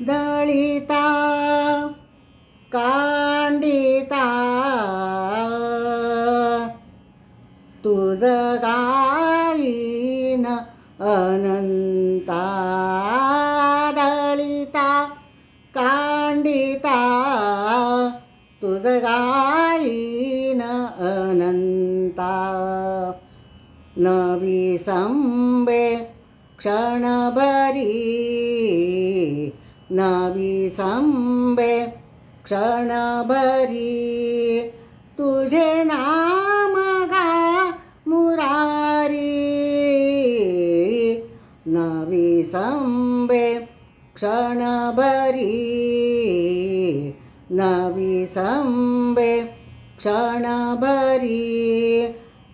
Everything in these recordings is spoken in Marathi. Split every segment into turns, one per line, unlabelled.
दळिता कांडिता तुझ गाईन अनंता दळिता कांडिता तुझ गाईन अनंता नवी संबे क्षणभरी नवी संबे क्षणभरी तुझे नाम गा मुरारी. नवी संबे क्षणभरी नवी संबे क्षणभरी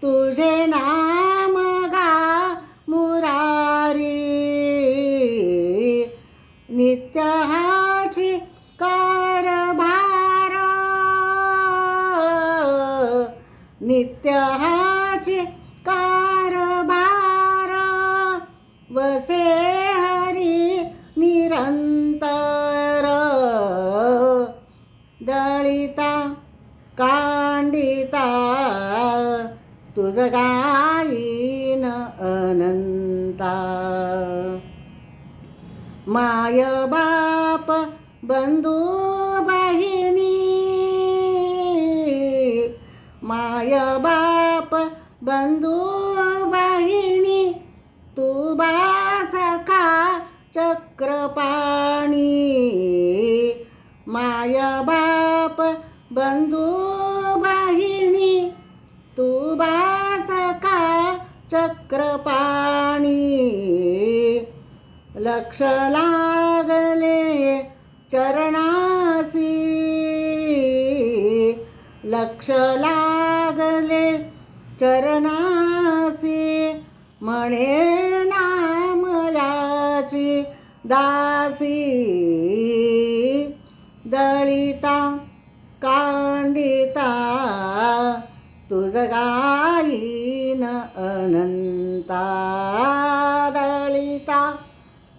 तुझे नाम नित्यहाची कारभार. नित्यहाची कारभार. वसे हरी निरंतर. दळिता कांडिता तुझ गाईन अनंता. माय बाप बंधू बहिणी. माय बाप बंधू बहिणी तू बासखा चक्रपाणी. माय बाप बंधू बहिणी तू बासखा चक्रपाणी. लक्ष लागले चरणासी. लक्ष लागले चरणासी. म्हणे नामयाची दासी. दळिता कांडिता तुझ गाई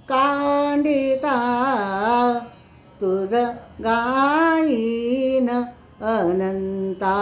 कांडिता तुझ गाईन अनंता.